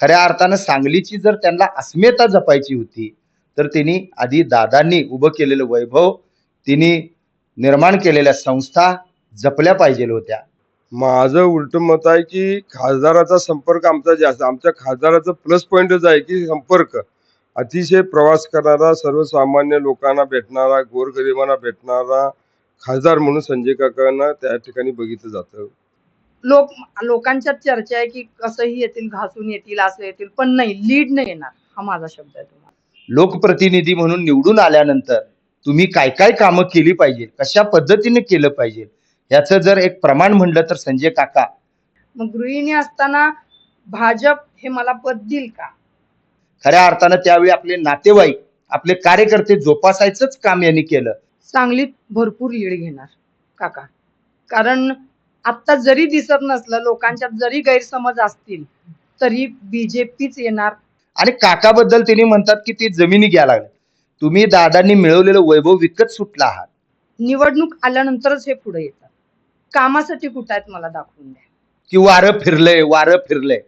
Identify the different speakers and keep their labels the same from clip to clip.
Speaker 1: खऱ्या अर्थानं सांगलीची जर त्यांना अस्मिता जपायची होती तर त्यांनी आधी दादांनी उभं केलेलं वैभव तिने निर्माण केलेल्या संस्था जपल्या पाहिजे होत्या.
Speaker 2: माझं उलट मत आहे की खासदाराचा संपर्क आमचा जास्त आमच्या खासदाराचं प्लस पॉईंटच आहे की संपर्क. अतिशय प्रवास करणारा सर्वसामान्य लोकांना भेटणारा गोरगरिबांना भेटणारा खासदार म्हणून संजय काकांना त्या ठिकाणी बघितलं जातं.
Speaker 3: लोक लोकांच्यात चर्चा आहे की कसंही येतील घासून येतील असं येतील पण नाही लीड नाही येणार हा माझा शब्द आहे तुम्हाला.
Speaker 1: लोकप्रतिनिधी म्हणून निवडून आल्यानंतर तुम्ही काय काय कामं केली पाहिजे कशा पद्धतीने केलं पाहिजे याचं जर एक प्रमाण म्हणलं तर संजय काका.
Speaker 3: मग गृहिणी असताना भाजप हे मला पद देईल का?
Speaker 1: खऱ्या अर्थानं त्यावेळी आपले नातेवाईक आपले कार्यकर्ते जोपासायचंच काम यांनी केलं.
Speaker 3: सांगलीत भरपूर लीड घेणार काका. कारण आता जरी दिसत नसलं लोकांच्यात जरी गैरसमज असतील तरी बीजेपीच येणार.
Speaker 1: आणि काकाबद्दल त्यांनी म्हणतात की ती जमिनी घ्यायला लागल्या तुम्ही दादांनी मिळवलेलं वैभव विकत सुटला आहात.
Speaker 3: निवडणूक आल्यानंतरच हे पुढे येतात. कामासाठी कुठं आहेत मला दाखवून द्या.
Speaker 1: की वारं फिरलंय वारं फिरलंय.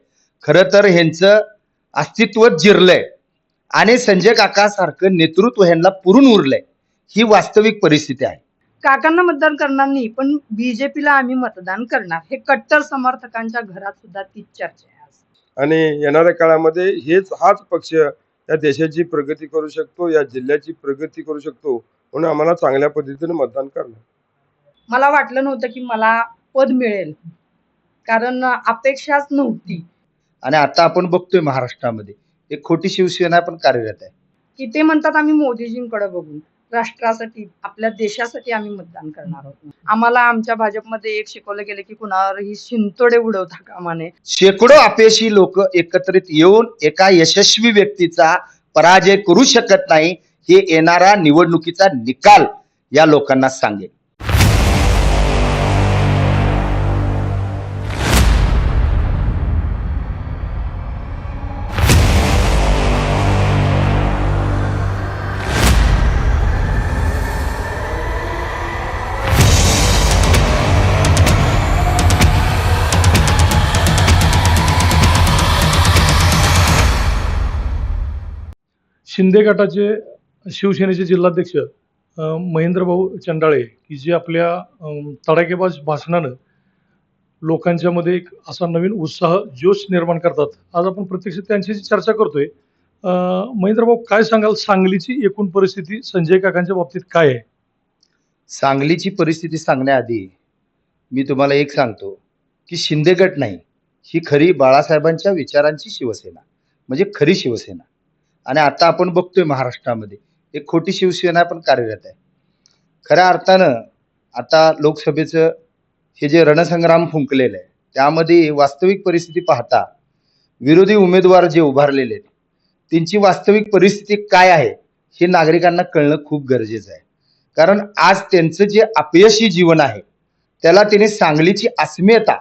Speaker 1: खरं तर ह्यांचं अस्तित्वच जिरलंय. आणि संजय काकासारखं नेतृत्व ह्यांना पुरून उरलंय. ही वास्तविक परिस्थिती आहे.
Speaker 3: काकांना मतदान करणार नाही पण बीजेपीला आम्ही मतदान करणार. हे कट्टर समर्थकांच्या घरात सुद्धा तीच चर्चा आहे
Speaker 2: आणि येणाऱ्या काळामध्ये हेच हाच पक्ष या देशाची प्रगती करू शकतो या जिल्ह्याची प्रगती करू शकतो म्हणून आम्हाला चांगल्या पद्धतीने मतदान करणार.
Speaker 3: मला वाटलं नव्हतं की मला पद मिळेल कारण अपेक्षाच नव्हती.
Speaker 1: आणि आता आपण बघतोय महाराष्ट्रामध्ये एक खोटी शिवसेना पण कार्यरत आहे.
Speaker 3: की ते म्हणतात आम्ही मोदीजींकडे बघून. राष्ट्रासाठी आपल्या देशासाठी आम्ही मतदान करणार आहोत. आम्हाला आमच्या भाजपमध्ये एक शिकवलं गेलं की कुणावरही शिंतोडे उडवता कामा नये.
Speaker 1: शेकडो अपयशी लोक एकत्रित येऊन एका यशस्वी व्यक्तीचा पराजय करू शकत नाही हे येणारा निवडणुकीचा निकाल या लोकांना सांगेल
Speaker 4: शिंदे गटाचे शिवसेनेचे जिल्हाध्यक्ष महेंद्रभाऊ चंडाळे की जे आपल्या तडाकेबाज तडाखेबाज भाषणानं लोकांच्यामध्ये एक असा नवीन उत्साह जोश निर्माण करतात. आज आपण प्रत्यक्ष त्यांच्याशी चर्चा करतोय. महेंद्रभाऊ काय सांगाल? सांगलीची एकूण परिस्थिती संजय काकांच्या बाबतीत काय आहे?
Speaker 1: सांगलीची परिस्थिती सांगण्याआधी मी तुम्हाला एक सांगतो की शिंदे गट नाही ही खरी बाळासाहेबांच्या विचारांची शिवसेना म्हणजे खरी शिवसेना. आणि आता आपण बघतोय महाराष्ट्रामध्ये. एक खोटी शिवसेना पण कार्यरत आहे. खऱ्या अर्थानं आता लोकसभेचं हे जे रणसंग्राम फुंकलेलं आहे त्यामध्ये वास्तविक परिस्थिती पाहता विरोधी उमेदवार जे उभारलेले आहेत त्यांची वास्तविक परिस्थिती काय आहे हे नागरिकांना कळणं खूप गरजेचं आहे. कारण आज त्यांचं जे अपयशी जीवन आहे त्याला त्याने सांगलीची अस्मिता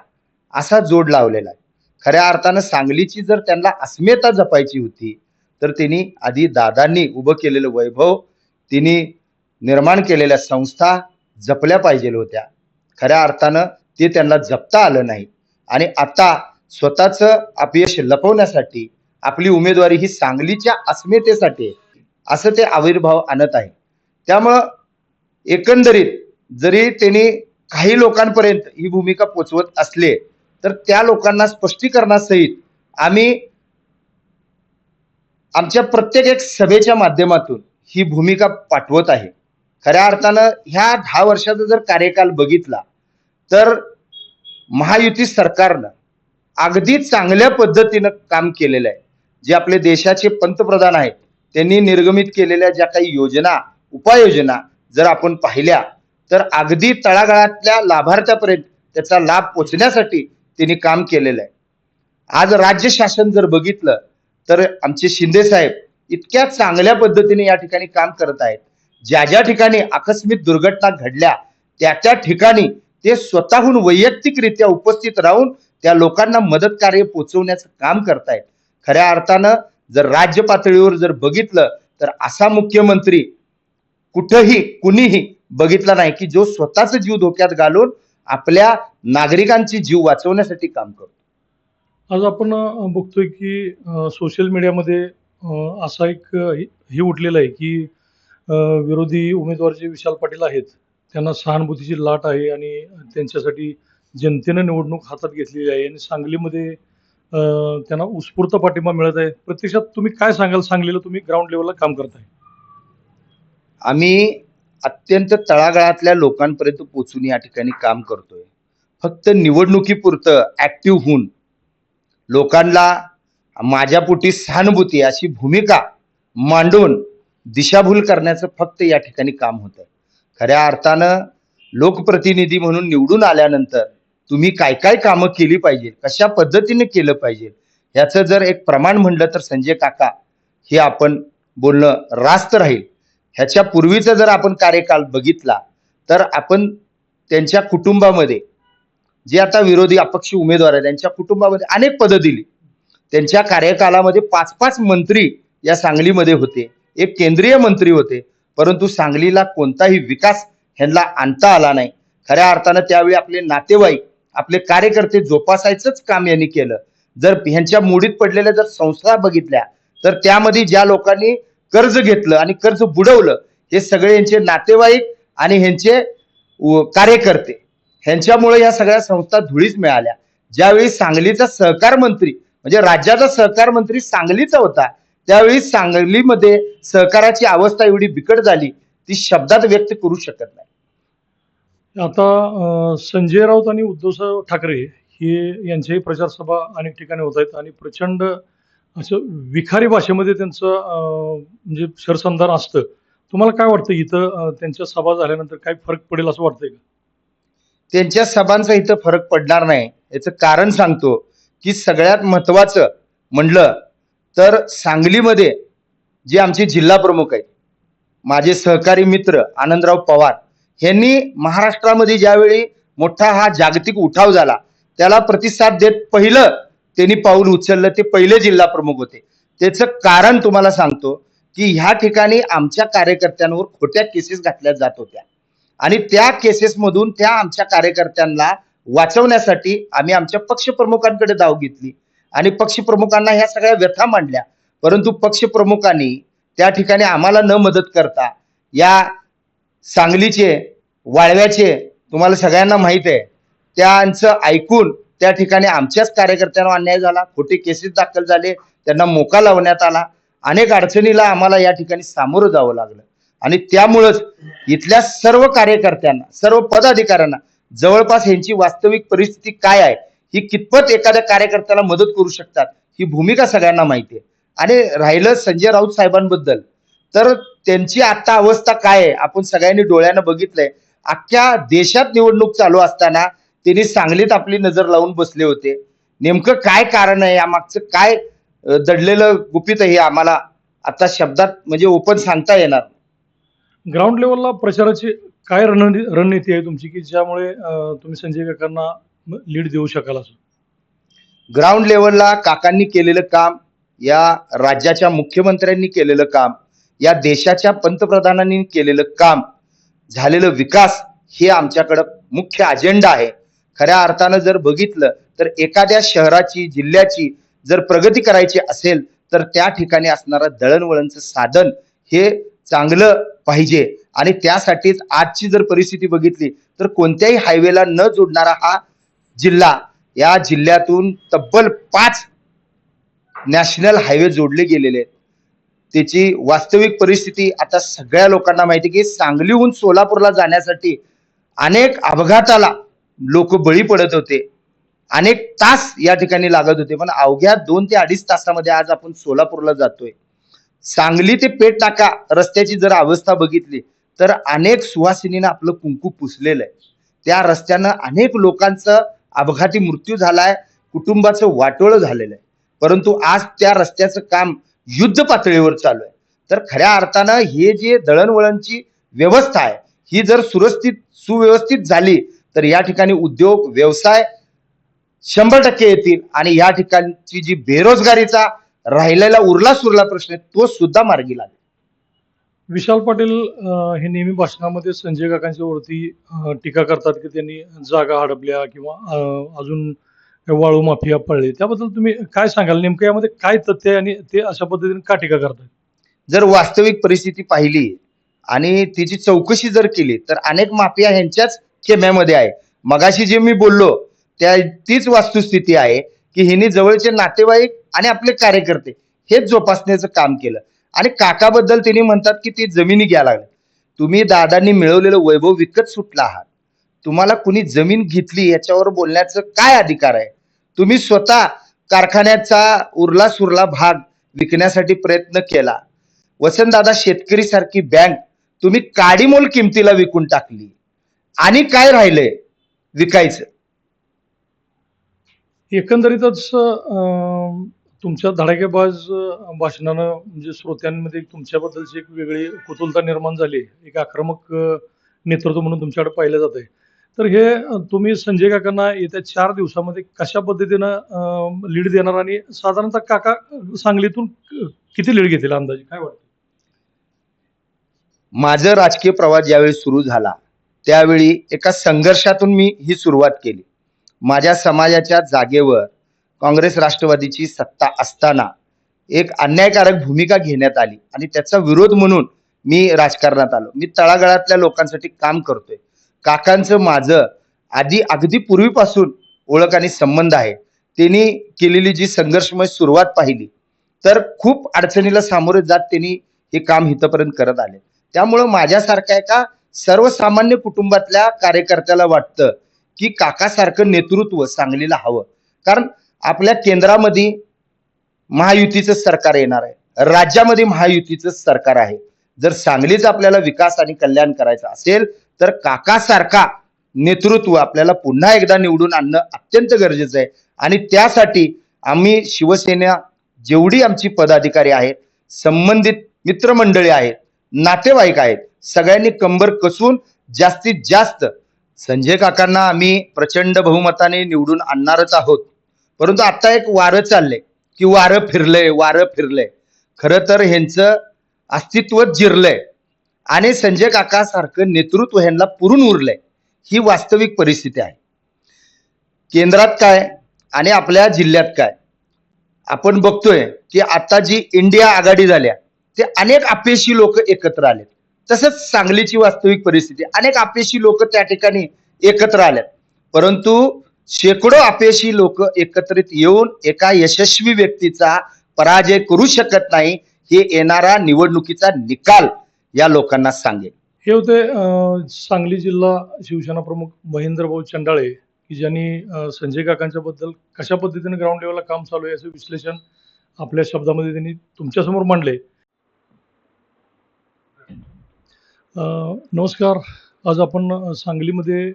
Speaker 1: असा जोड लावलेला आहे. खऱ्या अर्थानं सांगलीची जर त्यांना अस्मिता जपायची होती तर तिने आधी दादांनी उभं केलेलं वैभव तिने निर्माण केलेल्या संस्था जपल्या पाहिजे होत्या. खऱ्या अर्थानं ते त्यांना जपता आलं नाही. आणि आता स्वतःचं अपयश लपवण्यासाठी आपली उमेदवारी ही सांगलीच्या अस्मितेसाठी असं ते आविर्भाव आणत आहे. त्यामुळं एकंदरीत जरी त्यांनी काही लोकांपर्यंत ही भूमिका पोचवत असले तर त्या लोकांना स्पष्टीकरणासहित आम्ही आमच्या प्रत्येक एक सभेच्या माध्यमातून ही भूमिका पाठवत आहे. खऱ्या अर्थानं ह्या दहा वर्षाचा जर कार्यकाल बघितला तर महायुती सरकारनं अगदी चांगल्या पद्धतीनं काम केलेलं आहे. जे आपले देशाचे पंतप्रधान आहेत त्यांनी निर्गमित केलेल्या ज्या काही योजना उपाययोजना जर आपण पाहिल्या तर अगदी तळागाळातल्या लाभार्थ्यापर्यंत त्याचा लाभ पोचण्यासाठी त्यांनी काम केलेलं आहे. आज राज्य शासन जर बघितलं तर आमचे शिंदे साहेब इतक्या चांगल्या पद्धतीने या ठिकाणी काम करत आहेत. ज्या ज्या ठिकाणी आकस्मिक दुर्घटना घडल्या त्या त्या ठिकाणी ते स्वतःहून वैयक्तिकरित्या उपस्थित राहून त्या लोकांना मदत कार्य पोचवण्याचं काम करतायत. खऱ्या अर्थानं जर राज्य पातळीवर जर बघितलं तर असा मुख्यमंत्री कुठंही कुणीही बघितला नाही की जो स्वतःचा जीव धोक्यात घालून आपल्या नागरिकांची जीव वाचवण्यासाठी काम करतो.
Speaker 4: आज आपण बघतोय की सोशल मीडियामध्ये असा एक हे हे उठलेलं आहे की विरोधी उमेदवार जे विशाल पाटील आहेत त्यांना सहानुभूतीची लाट आहे आणि त्यांच्यासाठी जनतेनं निवडणूक हातात घेतलेली आहे आणि सांगलीमध्ये त्यांना उत्स्फूर्त पाठिंबा मिळत आहे. प्रत्यक्षात तुम्ही काय सांगाल? सांगलीला तुम्ही ग्राउंड लेवलला काम करताय.
Speaker 1: आम्ही अत्यंत तळागाळातल्या लोकांपर्यंत पोचून या ठिकाणी काम करतोय. फक्त निवडणुकीपुरतं ऍक्टिव्ह होऊन लोकांना माझ्या पोटी सहानुभूती अशी भूमिका मांडून दिशाभूल करण्याचं फक्त या ठिकाणी काम होतं. खऱ्या अर्थानं लोकप्रतिनिधी म्हणून निवडून आल्यानंतर तुम्ही काय काय कामं केली पाहिजे कशा पद्धतीने केलं पाहिजे याचं जर एक प्रमाण म्हणलं तर संजय काका हे आपण बोलणं रास्त राहील. ह्याच्या पूर्वीचा जर आपण कार्यकाल बघितला तर आपण त्यांच्या कुटुंबामध्ये जे आता विरोधी अपक्ष उमेदवार आहेत त्यांच्या कुटुंबामध्ये अनेक पदं दिली. त्यांच्या कार्यकालामध्ये पाच पाच मंत्री या सांगलीमध्ये होते. एक केंद्रीय मंत्री होते. परंतु सांगलीला कोणताही विकास ह्यांना आणता आला नाही. खऱ्या अर्थानं त्यावेळी आपले नातेवाईक आपले कार्यकर्ते जोपासायचंच काम यांनी केलं. जर ह्यांच्या मोडीत पडलेल्या जर संस्था बघितल्या तर त्यामध्ये ज्या लोकांनी कर्ज घेतलं आणि कर्ज बुडवलं हे सगळे यांचे नातेवाईक आणि ह्यांचे कार्यकर्ते. ह्यांच्यामुळे या सगळ्या संस्था धुळीच मिळाल्या. ज्यावेळी सांगलीचा सहकार मंत्री म्हणजे राज्याचा सहकार मंत्री सांगलीचा होता त्यावेळी सांगलीमध्ये सहकाराची अवस्था एवढी बिकट झाली ती शब्दात व्यक्त करू शकत नाही.
Speaker 4: आता संजय राऊत आणि उद्धवसाहेब ठाकरे हे यांच्याही प्रचार सभा अनेक ठिकाणी होत आहेत आणि प्रचंड असं विखारी भाषेमध्ये त्यांचं म्हणजे शरसंधान असतं. तुम्हाला काय वाटतं इथं त्यांच्या सभा झाल्यानंतर काय फरक पडेल असं वाटतंय का?
Speaker 1: त्यांच्या सभांचा इथं फरक पडणार नाही. याचं कारण सांगतो की सगळ्यात महत्वाचं म्हणलं तर सांगलीमध्ये जे आमचे जिल्हा प्रमुख आहेत माझे सहकारी मित्र आनंदराव पवार यांनी महाराष्ट्रामध्ये ज्यावेळी मोठा हा जागतिक उठाव झाला त्याला प्रतिसाद देत पहिलं त्यांनी पाऊल उचललं ते पहिले जिल्हा प्रमुख होते. त्याचं कारण तुम्हाला सांगतो की ह्या ठिकाणी आमच्या कार्यकर्त्यांवर खोट्या केसेस घातल्या जात होत्या. आणि त्या केसेसमधून त्या आमच्या कार्यकर्त्यांना वाचवण्यासाठी आम्ही आमच्या पक्षप्रमुखांकडे धाव घेतली. आणि पक्षप्रमुखांना ह्या सगळ्या व्यथा मांडल्या. परंतु पक्षप्रमुखांनी त्या ठिकाणी आम्हाला न मदत करता या सांगलीचे वाळव्याचे तुम्हाला सगळ्यांना माहीत आहे त्यांचं ऐकून त्या ठिकाणी आमच्याच कार्यकर्त्यांना अन्याय झाला खोटे केसेस दाखल झाले त्यांना मोका लावण्यात आला. अनेक अडचणीला आम्हाला या ठिकाणी सामोरं जावं लागलं. आणि त्यामुळंच इथल्या सर्व कार्यकर्त्यांना सर्व पदाधिकाऱ्यांना जवळपास यांची वास्तविक परिस्थिती काय आहे ही कितपत एखाद्या कार्यकर्त्याला मदत करू शकतात ही भूमिका सगळ्यांना माहिती आहे. आणि राहिलं संजय राऊत साहेबांबद्दल तर त्यांची आता अवस्था काय आहे आपण सगळ्यांनी डोळ्यानं बघितलंय. अख्ख्या देशात निवडणूक चालू असताना त्यांनी सांगलीत आपली नजर लावून बसले होते. नेमकं काय कारण आहे यामागचं काय दडलेलं गुपित हे आम्हाला आता शब्दात म्हणजे ओपन सांगता येणार
Speaker 4: ग्राउंड लेवलला प्रचाराची काय रणनी रणनीती आहे तुमची की ज्यामुळे तुम्ही संजय काकांना लीड देऊ शकाल असं?
Speaker 1: ग्राउंड लेवलला काकांनी केलेलं काम या राज्याच्या मुख्यमंत्र्यांनी केलेलं काम या देशाच्या पंतप्रधानांनी केलेलं काम झालेलं विकास हे आमच्याकडं मुख्य अजेंडा आहे. खऱ्या अर्थानं जर बघितलं तर एखाद्या शहराची जिल्ह्याची जर प्रगती करायची असेल तर त्या ठिकाणी असणारं दळणवळणचं साधन हे चांगलं पाहिजे. आणि त्यासाठीच आजची जर परिस्थिती बघितली तर कोणत्याही हायवेला न जोडणारा हा जिल्हा या जिल्ह्यातून तब्बल पाच नॅशनल हायवे जोडले गेलेले. आहेत त्याची वास्तविक परिस्थिती आता सगळ्या लोकांना माहिती आहे की सांगलीहून सोलापूरला जाण्यासाठी अनेक अपघाताला लोक बळी पडत होते. अनेक तास या ठिकाणी लागत होते. पण अवघ्या दोन ते अडीच तासामध्ये आज आपण सोलापूरला जातोय. सांगली ते पेट टाका रस्त्याची जर अवस्था बघितली तर अनेक सुवासिनीनं आपलं कुंकू पुसलेलं आहे. त्या रस्त्यानं अनेक लोकांचं अपघाती मृत्यू झालाय कुटुंबाचं वाटोळं झालेलं आहे. परंतु आज त्या रस्त्याचं काम युद्ध पातळीवर चालू आहे. तर खऱ्या अर्थानं हे जे दळणवळणची व्यवस्था आहे ही जर सुरस्थित सुव्यवस्थित झाली तर या ठिकाणी उद्योग व्यवसाय शंभर टक्के येतील आणि या ठिकाणची जी बेरोजगारीचा राहिलेला उरला सुरला प्रश्न आहे तो सुद्धा मार्गी लागेल.
Speaker 4: विशाल पाटील हे नेहमी भाषणामध्ये संजय काकांच्या वरती टीका करतात की त्यांनी जागा हडपल्या किंवा अजून वाळू माफिया पडले. त्याबद्दल तुम्ही काय सांगाल? नेमकं यामध्ये काय तथ्य आहे आणि ते अशा पद्धतीने का टीका करतात
Speaker 1: जर वास्तविक परिस्थिती पाहिली आणि तिची चौकशी जर केली तर अनेक माफिया ह्यांच्याच खेम्यामध्ये आहे. मगाशी जे मी बोललो त्या तीच वस्तुस्थिती आहे. की हिने जवळचे नातेवाईक आणि आपले कार्यकर्ते हेच जोपासण्याचं काम केलं. आणि काकाबद्दल तिने म्हणतात की ते जमिनी घ्यायला लागले. तुम्ही दादांनी मिळवलेलं वैभव विकत सुटला आहात. तुम्हाला कुणी जमीन घेतली याच्यावर बोलण्याचं काय अधिकार आहे? तुम्ही स्वतः कारखान्याचा उरला सुरला भाग विकण्यासाठी प्रयत्न केला. वसंतदादा शेतकरी सारखी बँक तुम्ही काडीमोल किमतीला विकून टाकली. आणि काय राहिलंय? विकायचं.
Speaker 4: एकंदरीतच अं, तुमच्या धडाकेबाज भाषणानं म्हणजे श्रोत्यांमध्ये तुमच्याबद्दलची एक वेगळी कुतुलता निर्माण झाली. एक आक्रमक नेतृत्व म्हणून तुमच्याकडे पाहिलं जात आहे तर हे तुम्ही संजय काकांना येत्या चार दिवसामध्ये कशा पद्धतीनं लीड देणार आणि साधारणतः काका सांगलीतून किती लीड घेतील अंदाजे? काय वाटतं?
Speaker 1: माझं राजकीय प्रवास ज्यावेळी सुरू झाला त्यावेळी एका संघर्षातून मी ही सुरुवात केली. माझ्या समाजाच्या जागेवर काँग्रेस राष्ट्रवादीची सत्ता असताना एक अन्यायकारक भूमिका घेण्यात आली आणि त्याचा विरोध म्हणून मी राजकारणात आलो. मी तळागाळातल्या लोकांसाठी काम करतोय. काकांचं माझं आधी अगदी पूर्वीपासून ओळख आणि संबंध आहे. त्यांनी केलेली जी संघर्षमय सुरुवात पाहिली तर खूप अडचणीला सामोरे जात त्यांनी हे काम इथपर्यंत करत आले. त्यामुळं माझ्यासारख्या एका सर्वसामान्य कुटुंबातल्या कार्यकर्त्याला वाटतं की काकासारखं नेतृत्व सांगलीला हवं. कारण आपल्या केंद्रामध्ये महायुतीचं सरकार येणार आहे. राज्यामध्ये महायुतीचं सरकार आहे. जर सांगलीच आपल्याला विकास आणि कल्याण करायचं असेल तर काकासारखा नेतृत्व आपल्याला पुन्हा एकदा निवडून आणणं अत्यंत गरजेचं आहे. आणि त्यासाठी आम्ही शिवसेना जेवढी आमची पदाधिकारी आहेत संबंधित मित्रमंडळी आहेत नातेवाईक आहेत सगळ्यांनी कंबर कसून जास्तीत जास्त संजय काकांना आम्ही प्रचंड बहुमताने निवडून आणणारच आहोत. परंतु आता एक वारं चाललंय की वारं फिरलंय वारं फिरलंय. खरं तर ह्यांचं अस्तित्व जिरलंय. आणि संजय काकासारखं नेतृत्व ह्यांना पुरून उरलंय. ही वास्तविक परिस्थिती आहे. केंद्रात काय आणि आपल्या जिल्ह्यात काय? आपण बघतोय की आता जी इंडिया आघाडी झाल्या ते अनेक अपयशी लोक एकत्र आले तसंच सांगलीची वास्तविक परिस्थिती. अनेक अपयशी लोक त्या ठिकाणी एकत्र आल्यात. परंतु शेकडो अपयशी लोक एकत्रित येऊन एका यशस्वी व्यक्तीचा पराजय करू शकत नाही हे येणारा निवडणुकीचा निकाल या लोकांना सांगेल.
Speaker 4: हे होते सांगली जिल्हा शिवसेना प्रमुख महेंद्रभाऊ चंडाळे की ज्यांनी संजय काकांच्या बद्दल कशा पद्धतीने ग्राउंड लेवलला काम चालू आहे याचं विश्लेषण आपल्या शब्दामध्ये त्यांनी तुमच्यासमोर मांडले अं, नमस्कार. आज आपण सांगलीमध्ये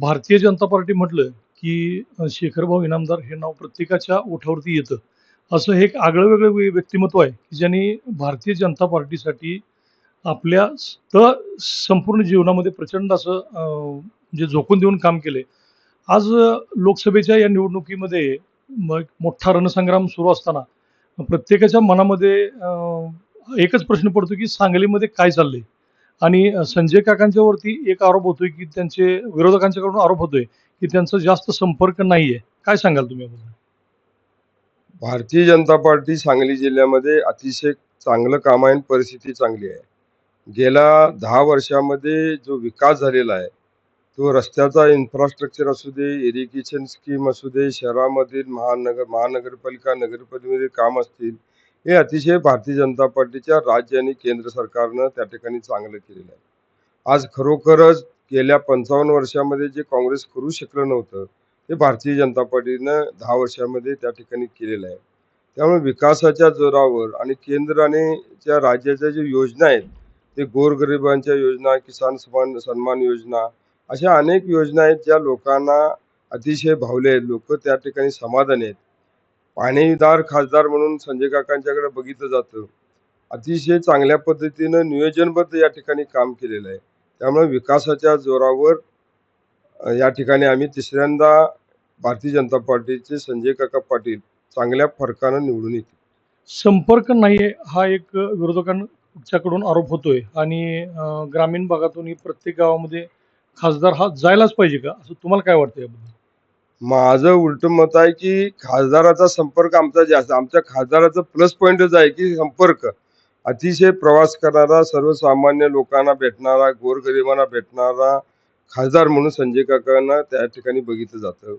Speaker 4: भारतीय जनता पार्टी म्हटलं की शेखरभाऊ इनामदार हे नाव प्रत्येकाच्या ओठावरती येतं. असं हे एक आगळं वेगळं व्यक्तिमत्व आहे की ज्यांनी भारतीय जनता पार्टीसाठी आपल्या स- संपूर्ण जीवनामध्ये प्रचंड असं म्हणजे झोकून देऊन काम केले आज लोकसभेच्या या निवडणुकीमध्ये मग एक मोठा रणसंग्राम सुरू असताना प्रत्येकाच्या मनामध्ये एकच प्रश्न पडतो की सांगलीमध्ये काय चाललंय? आणि संजय काकांच्या वरती एक आरोप होतोय की त्यांचे विरोधकांच्याकडून आरोप होतोय की त्यांचा जास्त संपर्क नाहीये. काय सांगाल तुम्ही
Speaker 2: भारतीय जनता पार्टी सांगली जिल्ह्यामध्ये अतिशय चांगलं काम आहे आणि परिस्थिती चांगली आहे. गेल्या दहा वर्षामध्ये जो विकास झालेला आहे तो रस्त्याचा इन्फ्रास्ट्रक्चर असू दे इरिगेशन स्कीम असू दे शहरामधील महानगर महानगरपालिका नगरपालिकेमध्ये काम असतील हे अतिशय भारतीय जनता पार्टीच्या राज्य आणि केंद्र सरकारनं त्या ठिकाणी चांगलं केलेलं आहे. आज खरोखरच गेल्या पंचावन्न वर्षामध्ये जे काँग्रेस करू शकलं नव्हतं ते भारतीय जनता पार्टीनं दहा वर्षामध्ये त्या ठिकाणी केलेलं आहे. त्यामुळे विकासाच्या जोरावर आणि केंद्र आणि त्या राज्याच्या ज्या योजना आहेत ते गोरगरिबांच्या योजना किसान सन्मान सन्मान योजना अशा अनेक योजना आहेत ज्या लोकांना अतिशय भावले आहेत. लोक त्या ठिकाणी समाधानी आहेत. पाणीदार खासदार म्हणून संजय काकांच्याकडे बघितलं जातं. अतिशय चांगल्या पद्धतीनं नियोजनबद्ध या ठिकाणी काम केलेलं आहे. त्यामुळे विकासाच्या जोरावर या ठिकाणी आम्ही तिसऱ्यांदा भारतीय जनता पार्टीचे संजय काका पाटील चांगल्या फरकानं निवडून येतील.
Speaker 4: संपर्क नाही हा एक विरोधकांच्याकडून आरोप होतोय. आणि ग्रामीण भागातूनही प्रत्येक गावामध्ये खासदार हा जायलाच पाहिजे का? असं तुम्हाला काय वाटतं याबद्दल?
Speaker 2: माझं उलट मत आहे की खासदाराचा संपर्क आमचा जास्त आमच्या खासदाराचं प्लस पॉईंटच आहे की संपर्क. अतिशय प्रवास करणारा सर्वसामान्य लोकांना भेटणारा गोरगरिबांना भेटणारा खासदार म्हणून संजय काकांना त्या ठिकाणी बघितलं जातं.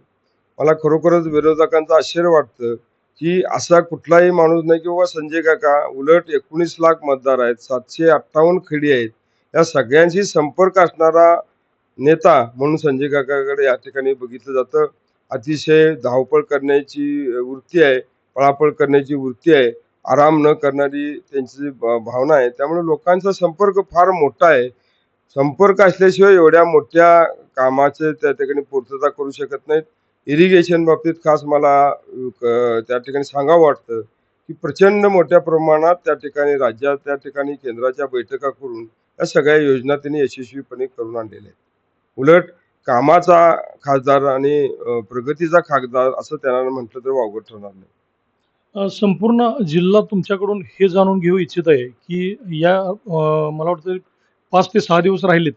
Speaker 2: मला खरोखरच विरोधकांचं आश्चर्य वाटतं की असा कुठलाही माणूस नाही की बाबा संजय काका उलट एकोणीस लाख मतदार आहेत सातशे अठ्ठावन्न खेडी आहेत. या सगळ्यांशी संपर्क असणारा नेता म्हणून संजय काकाकडे या ठिकाणी बघितलं जातं. अतिशय धावपळ करण्याची वृत्ती आहे पळापळ करण्याची वृत्ती आहे आराम न करणारी त्यांची भावना आहे त्यामुळे लोकांचा संपर्क फार मोठा आहे. संपर्क असल्याशिवाय एवढ्या मोठ्या कामाचे त्या ठिकाणी पूर्तता करू शकत नाहीत. इरिगेशन बाबतीत खास मला क- त्या ठिकाणी सांगावं वाटतं की प्रचंड मोठ्या प्रमाणात त्या ठिकाणी राज्यात त्या ठिकाणी केंद्राच्या बैठका करून या सगळ्या योजना त्यांनी यशस्वीपणे करून आणलेल्या आहेत. उलट कामाचा खासदार आणि प्रगतीचा खासदार असं त्यांना म्हटलं तर वावगं ठरणार नाही.
Speaker 4: संपूर्ण जिल्हा तुमच्याकडून हे जाणून घेऊ इच्छित आहे की या मला वाटतं पाच ते सहा दिवस राहिलेत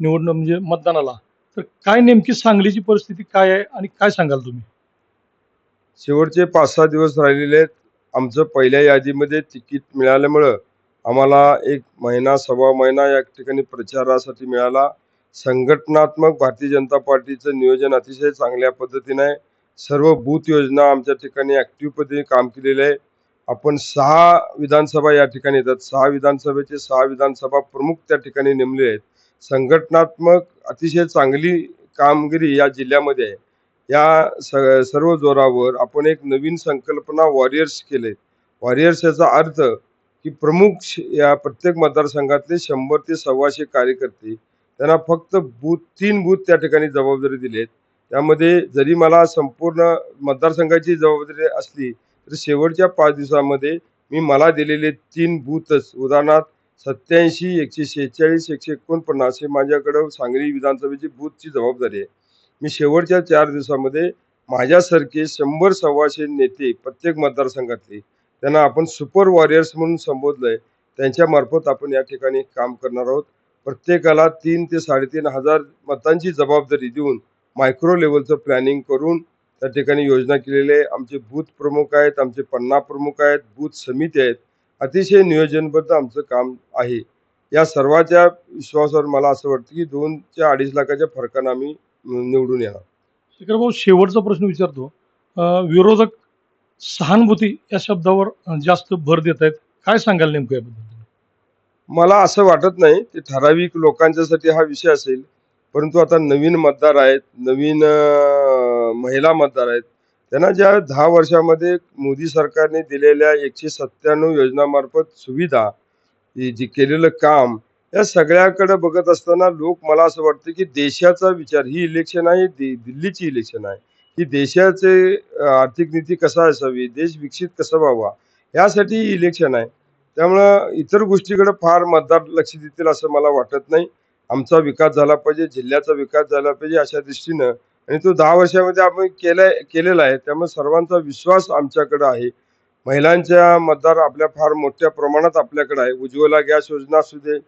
Speaker 4: निवडणूक म्हणजे मतदानाला. तर काय नेमकी सांगलीची परिस्थिती काय आहे आणि काय सांगाल तुम्ही?
Speaker 2: शेवटचे पाच सहा दिवस राहिलेले आहेत. आमचं पहिल्या यादीमध्ये तिकीट मिळाल्यामुळं आम्हाला एक महिना सव्वा महिना या ठिकाणी प्रचारासाठी मिळाला. संघटनात्मक भारतीय जनता पार्टीचं नियोजन अतिशय चांगल्या पद्धतीने आहे. सर्व बूथ योजना आमच्या ठिकाणी ऍक्टिव्ह पद्धतीने काम केलेलं आहे. आपण सहा विधानसभा या ठिकाणी येतात. सहा विधानसभेचे सहा विधानसभा प्रमुख त्या ठिकाणी नेमले आहेत. संघटनात्मक अतिशय चांगली कामगिरी या जिल्ह्यामध्ये आहे. या स- सर्व जोरावर आपण एक नवीन संकल्पना वॉरियर्स केले वॉरियर्स याचा अर्थ की प्रमुख या प्रत्येक मतदारसंघातले शंभर ते सव्वाशे कार्यकर्ते त्यांना फक्त बूथ तीन बूथ त्या ठिकाणी जबाबदारी दिली आहेत. त्यामध्ये जरी मला संपूर्ण मतदारसंघाची जबाबदारी असली तरी शेवटच्या पाच दिवसामध्ये मी मला दिलेले तीन बूथच उदाहरणार्थ सत्याऐंशी एकशे शेहेचाळीस एकशे एकोणपन्नास हे माझ्याकडं सांगली विधानसभेची बूथची जबाबदारी आहे. मी शेवटच्या चार दिवसामध्ये माझ्यासारखे शंभर सव्वाशे नेते प्रत्येक मतदारसंघातले त्यांना आपण सुपर वॉरियर्स म्हणून संबोधलंय. आहे त्यांच्यामार्फत आपण या ठिकाणी काम करणार आहोत. प्रत्येकाला तीन ते साडेतीन हजार मतांची जबाबदारी देऊन मायक्रो लेवलचं प्लॅनिंग करून त्या ठिकाणी योजना केलेली आहे. आमचे बूथ प्रमुख आहेत आमचे पन्ना प्रमुख आहेत बूथ समिती आहेत. अतिशय नियोजनबद्ध आमचं काम आहे. या सर्वाच्या विश्वासावर मला असं वाटतं की दोन ते अडीच लाखाच्या फरकानं आम्ही निवडून येणार.
Speaker 4: शेखर भाऊ शेवटचा प्रश्न विचारतो. विरोधक सहानुभूती या शब्दावर जास्त भर देत आहेत काय सांगाल नेमकं याबद्दल?
Speaker 2: मला असं वाटत नाही की ठराविक लोकांच्यासाठी हा विषय असेल परंतु आता नवीन मतदार आहेत नवीन महिला मतदार आहेत. त्यांना ज्या दहा वर्षामध्ये मोदी सरकारने दिलेल्या एकशे सत्त्याण्णव योजनामार्फत सुविधा जे जी केलेलं काम या सगळ्याकडे बघत असताना लोक मला असं वाटतं की देशाचा विचार ही इलेक्शन आहे दि- दिल्लीची इलेक्शन आहे. की देशाचे आर्थिक नीती कसा असावी देश विकसित कसा व्हावा यासाठी ही इलेक्शन आहे. त्यामुळं इतर गोष्टीकडे फार मतदार लक्ष देतील असं मला वाटत नाही. आमचा विकास झाला पाहिजे जिल्ह्याचा विकास झाला पाहिजे अशा दृष्टीनं. आणि तो दहा वर्षामध्ये आपण केलाय केलेला आहे. त्यामुळे सर्वांचा विश्वास आमच्याकडे आहे. महिलांच्या मतदार आपल्या फार मोठ्या प्रमाणात आपल्याकडे आहे. उज्ज्वला गॅस योजना असू दे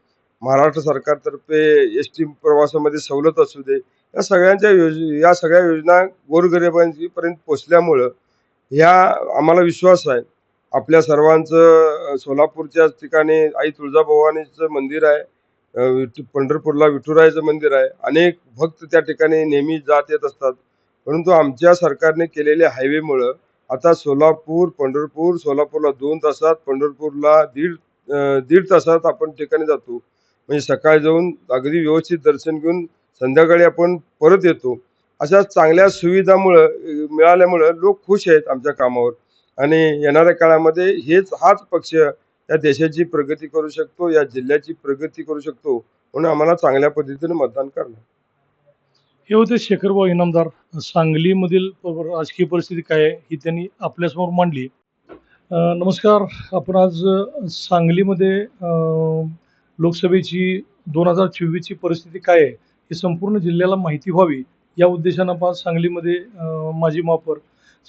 Speaker 2: महाराष्ट्र सरकारतर्फे एस टी प्रवासामध्ये सवलत असू दे या सगळ्यांच्या योज या सगळ्या योजना गोरगरिबांपर्यंत पोचल्यामुळं ह्या आम्हाला विश्वास आहे. आपल्या सर्वांचं सोलापूरच्या ठिकाणी आई तुळजाभवानीचं मंदिर आहे पंढरपूरला विठुरायचं मंदिर आहे. अनेक भक्त त्या ठिकाणी नेहमी जात येत असतात. परंतु आमच्या सरकारने केलेल्या हायवेमुळं आता सोलापूर पंढरपूर सोलापूरला दोन तासात पंढरपूरला दीड दीड तासात आपण ठिकाणी जातो. म्हणजे सकाळी जाऊन अगदी व्यवस्थित दर्शन घेऊन संध्याकाळी आपण परत येतो. अशा चांगल्या सुविधामुळं मिळाल्यामुळं लोक खुश आहेत आमच्या कामावर. आणि येणाऱ्या काळामध्ये हेच हाच पक्ष या देशाची प्रगती करू शकतो या जिल्ह्याची प्रगती करू शकतो म्हणून आम्हाला चांगल्या पद्धतीने मतदान करणं
Speaker 4: हे होते शेखरभाऊ इनामदार. सांगलीमधील राजकीय परिस्थिती काय आहे ही त्यांनी आपल्यासमोर मांडली. नमस्कार. आपण आज सांगलीमध्ये लोकसभेची दोन हजार चोवीसची परिस्थिती काय आहे हे संपूर्ण जिल्ह्याला माहिती व्हावी या उद्देशानं पास सांगलीमध्ये माजी महापौर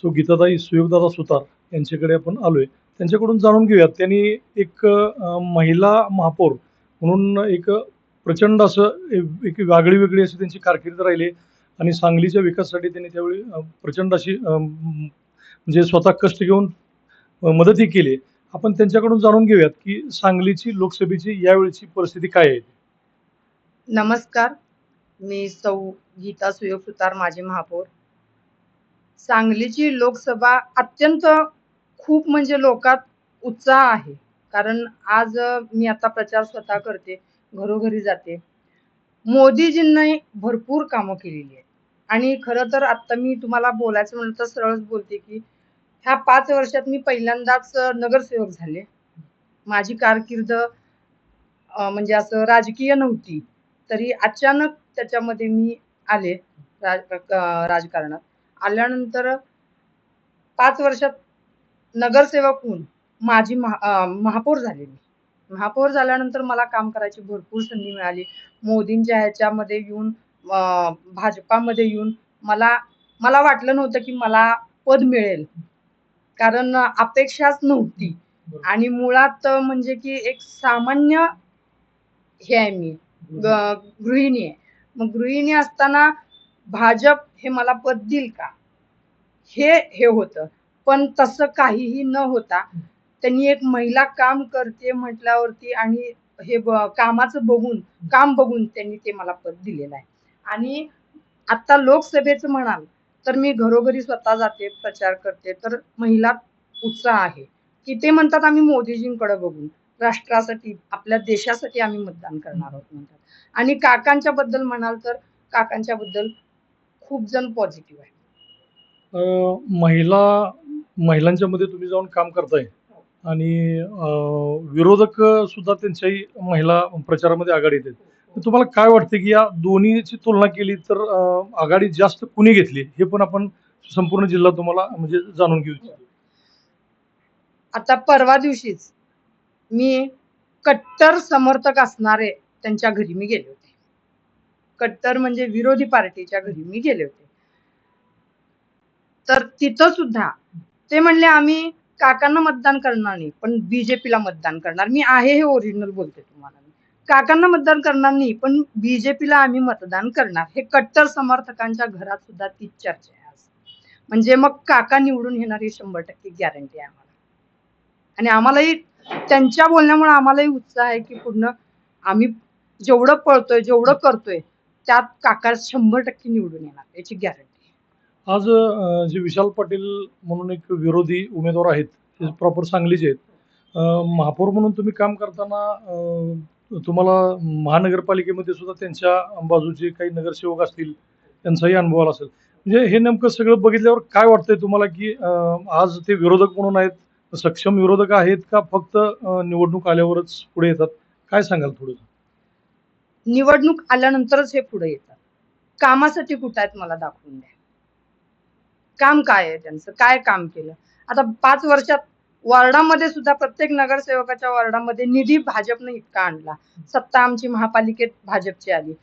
Speaker 4: सो गीताताई सुयोगदादा सुतार यांच्याकडे आपण आलो आहे त्यांच्याकडून जाणून घेऊयात. त्यांनी एक महिला महापौर म्हणून एक प्रचंड असं एक वागळी वेगळी अशी त्यांची कारकीर्द राहिली आणि सांगलीच्या विकासासाठी त्यांनी त्यावेळी प्रचंड अशी म्हणजे स्वतः कष्ट घेऊन मदतही केली. आपण त्यांच्याकडून जाणून घेऊयात की सांगलीची लोकसभेची यावेळची परिस्थिती काय आहे?
Speaker 3: नमस्कार. मी सौ गीता सुयोग सुतार माजी महापौर. सांगलीची लोकसभा अत्यंत खूप म्हणजे लोकात उत्साह आहे. कारण आज मी आता प्रचार स्वतः करते घरोघरी जाते. मोदीजींनी भरपूर कामं केलेली आहेत. आणि खरं तर आत्ता मी तुम्हाला बोलायचं म्हणलं तर सरळच बोलते की ह्या पाच वर्षात मी पहिल्यांदाच नगरसेवक झाले. माझी कारकीर्द म्हणजे असं राजकीय नव्हती. तरी अचानक त्याच्यामध्ये मी आले राज राजकारणात. आल्यानंतर पाच वर्षात नगरसेवक होऊन माझी महा महापौर झाले मी महापौर झाल्यानंतर मला काम करायची भरपूर संधी मिळाली. मोदींच्या ह्याच्यामध्ये येऊन भाजपामध्ये येऊन मला मला वाटलं नव्हतं की मला पद मिळेल. कारण अपेक्षाच नव्हती. आणि मुळात म्हणजे की एक सामान्य हे आहे मी गृहिणी आहे. मग गृहिणी असताना भाजप हे मला पद देईल का? हे हे होतं. पण तसं काहीही न होता त्यांनी एक महिला काम करते म्हटल्यावरती आणि हे ब- कामाचं बघून काम बघून त्यांनी ते मला पद दिलेलं आहे. आणि आता लोकसभेचं म्हणाल तर मी घरोघरी स्वतः जाते प्रचार करते तर महिला उत्साह आहे. की ते म्हणतात आम्ही मोदीजींकडे बघून राष्ट्रासाठी आपल्या देशासाठी आम्ही मतदान करणार आहोत म्हणतात. आणि काकांच्या बद्दल म्हणाल तर काकांच्या बद्दल खूप जण पॉझिटिव्ह आहे
Speaker 4: महिला महिलांच्या मध्ये तुम्ही जाऊन काम करताय. आणि विरोधक सुद्धा त्यांच्याही महिला प्रचारामध्ये आघाडी आहेत. तुम्हाला काय वाटतं की या दोन्हीची तुलना केली तर आघाडी जास्त कुणी घेतली? हे पण आपण संपूर्ण जिल्हा तुम्हाला म्हणजे जाणून घेऊ
Speaker 3: आता परवा दिवशीच मी कट्टर समर्थक असणारे त्यांच्या घरी मी गेले होते. कट्टर म्हणजे विरोधी पार्टीच्या घरी मी गेले होते. तर तिथं सुद्धा ते म्हणले आम्ही काकांना मतदान करणार नाही पण बीजेपीला मतदान करणार. मी आहे हे ओरिजिनल बोलते तुम्हाला काकांना मतदान करणार नाही पण बीजेपीला आम्ही मतदान करणार. हे कट्टर समर्थकांच्या घरात सुद्धा तीच चर्चा आहे आज. म्हणजे मग काका निवडून येणार ही शंभर टक्के गॅरंटी आहे आम्हाला. आणि आम्हालाही त्यांच्या बोलण्यामुळे आम्हालाही उत्साह आहे की पूर्ण आम्ही जेवढं पळतोय जेवढं करतोय त्यात काका शंभर टक्के निवडून येणार याची गॅरंटी
Speaker 4: आज जे विशाल पाटील म्हणून एक विरोधी उमेदवार आहेत ते प्रॉपर सांगलीचे आहेत. महापौर म्हणून तुम्ही काम करताना तुम्हाला महानगरपालिकेमध्ये सुद्धा त्यांच्या बाजूचे काही नगरसेवक असतील त्यांचाही अनुभव आला असेल. म्हणजे हे नेमकं सगळं बघितल्यावर काय वाटतंय तुम्हाला की आज ते विरोधक म्हणून आहेत सक्षम विरोधक आहेत का फक्त निवडणूक आल्यावरच पुढे येतात? काय सांगाल थोडं?
Speaker 3: निवडणूक आल्यानंतरच हे पुढे येतात. कामासाठी कुठं आहेत मला दाखवून द्या. काम काय आहे त्यांचं? काय काम केलं? आता पाच वर्षात वॉर्डामध्ये सुद्धा प्रत्येक नगरसेवकाच्या वॉर्डामध्ये निधी भाजपने इतका आणला. सत्ता आमची महापालिकेत भाजपची आली.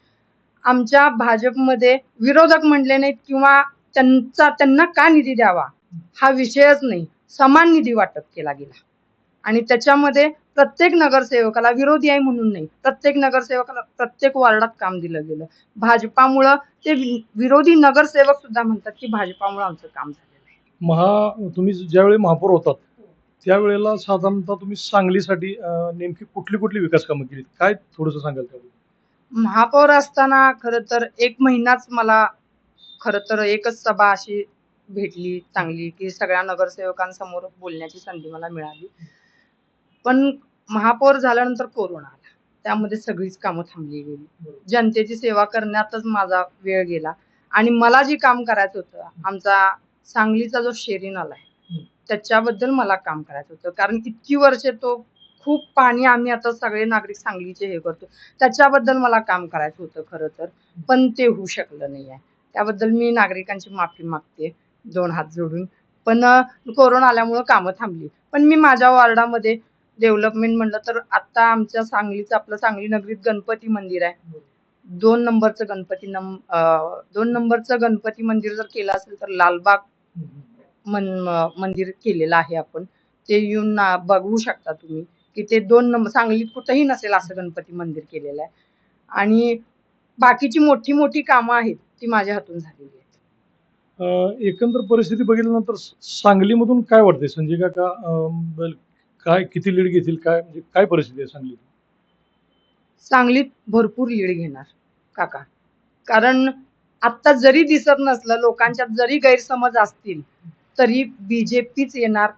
Speaker 3: आमच्या भाजपमध्ये विरोधक म्हणले नाहीत किंवा त्यांचा त्यांना का निधी द्यावा? हा विषयच नाही. समान निधी वाटप केला गेला. आणि त्याच्यामध्ये प्रत्येक नगरसेवकाला विरोधी आहे म्हणून नाही प्रत्येक नगरसेवकाला प्रत्येक वॉर्डात काम दिलं गेलं. भाजपामुळं ते विरोधी नगरसेवक सुद्धा म्हणतात की भाजपामुळे आमचं काम झालेलं आहे.
Speaker 4: महा तुम्ही ज्यावेळी महापौर होतात त्यावेळेला साधारणतः तुम्ही सांगलीसाठी नेमकी कुठली कुठली विकास कामं केली काय थोडंसं सांगाल
Speaker 3: महापौर असताना खरं तर एक महिनाच मला खरं तर एकच सभा अशी भेटली चांगली की सगळ्या नगरसेवकांसमोर बोलण्याची संधी मला मिळाली. पण महापौर झाल्यानंतर कोरोना आला. त्यामध्ये सगळीच कामं थांबली गेली. जनतेची सेवा करण्यातच माझा वेळ गेला. आणि मला जे काम करायचं होतं आमचा सांगलीचा जो शेरी नाला आहे त्याच्याबद्दल मला काम करायचं होतं. कारण इतकी वर्षे तो खूप पाणी आम्ही आता सगळे नागरिक सांगलीचे हे करतो. त्याच्याबद्दल मला काम करायचं होतं खरं तर पण ते होऊ शकलं नाही आहे. त्याबद्दल मी नागरिकांची माफी मागते दोन हात जोडून. पण कोरोना आल्यामुळं कामं थांबली. पण मी माझ्या वॉर्डामध्ये डेव्हलपमेंट म्हणलं तर आता आमच्या सांगलीचं आपलं सांगली नगरीत गणपती मंदिर आहे. दोन नंबरचं गणपती नम दोन नंबरचं गणपती मंदिर जर केलं असेल तर लालबाग मन मंदिर केलेलं आहे आपण. ते येऊन बघू शकता तुम्ही की ते दोन नंबर सांगलीत कुठंही नसेल असं गणपती मंदिर केलेलं आहे. आणि बाकीची मोठी मोठी कामं आहेत ती माझ्या हातून झालेली
Speaker 4: आहेत. एकंदर परिस्थिती बघितल्यानंतर सांगलीमधून काय वाटते संजय काका काय किती लीड घेतील काय म्हणजे काय परिस्थिती आहे सांगली
Speaker 3: सांगलीत भरपूर लीड घेणार काका. कारण आत्ता जरी दिसत नसलं लोकांच्यात जरी गैरसमज असतील तरी बीजेपीच येणार.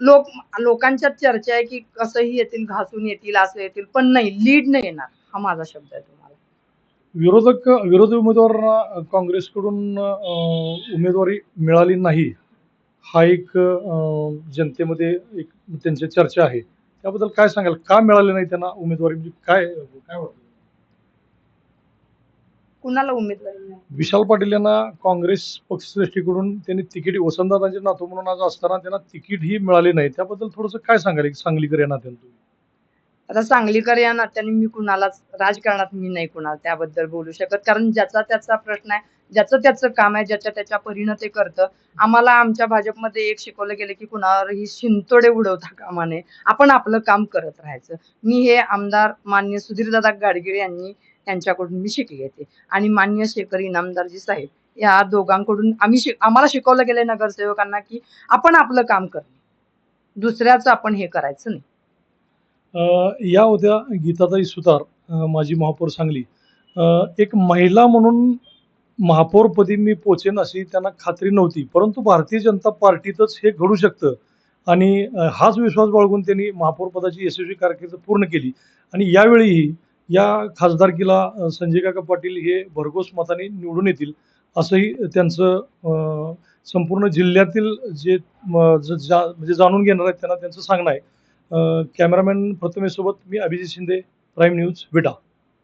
Speaker 3: लोक लोकांच्यात चर्चा आहे की कसंही येतील घासून येतील असं येतील पण नाही लीड नाही येणार हा माझा शब्द आहे तुम्हाला.
Speaker 4: विरोधक विरोधी उमेदवारांना काँग्रेसकडून अं, उमेदवारी मिळाली नाही. हा एक जनतेमध्ये एक त्यांची चर्चा आहे. त्याबद्दल काय सांगाल? का मिळाली नाही त्यांना उमेदवारी? म्हणजे काय काय वाटतं?
Speaker 3: कुणाला उमेदवारी नाही
Speaker 4: विशाल पाटील यांना काँग्रेस पक्षश्रेष्ठीकडून त्यांनी तिकीट वसंतदादांचे नातू म्हणून आज असताना त्यांना तिकीट ही मिळाली नाही. त्याबद्दल थोडंसं काय सांगाल? एक सांगलीकर या नात्यानं तुम्ही.
Speaker 3: आता सांगलीकर या नात्याने मी कुणालाच राजकारणात मी नाही कुणाला त्याबद्दल बोलू शकत. कारण ज्याचा त्याचा प्रश्न आहे ज्याचं त्याचं काम आहे ज्याच्या त्याच्या परीनं ते करतं. आम्हाला आमच्या भाजपमध्ये एक शिकवलं गेलं की कुणावरही शिंतोडे उडवता कामा नये. आपण आपलं काम करत राहायचं. मी हे आमदार मान्य सुधीरदादा गाडगिळे यांनी त्यांच्याकडून मी शिकले होते आणि मान्य शेखर इनामदारजी साहेब या दोघांकडून आम्ही शिक आम्हाला शिकवलं गेलं नगरसेवकांना की आपण आपलं काम करणे. दुसऱ्याचं आपण हे करायचं नाही.
Speaker 4: या होत्या गीताताई सुतार माझी महापौर सांगली. एक महिला म्हणून महापौरपदी मी पोचेन अशी त्यांना खात्री नव्हती परंतु भारतीय जनता पार्टीतच हे घडू शकतं. आणि हाच विश्वास बाळगून त्यांनी महापौरपदाची यशस्वी कारकीर्द पूर्ण केली. आणि यावेळीही या खासदारकीला संजय काका पाटील हे भरघोस मताने निवडून येतील असंही त्यांचं संपूर्ण जिल्ह्यातील जे जा- म्हणजे जाणून घेणार आहेत त्यांना त्यांचं सांगणं आहे. कॅमेरामॅन प्रथमेशसोबत मी अभिजित शिंदे प्राईम न्यूज विटा.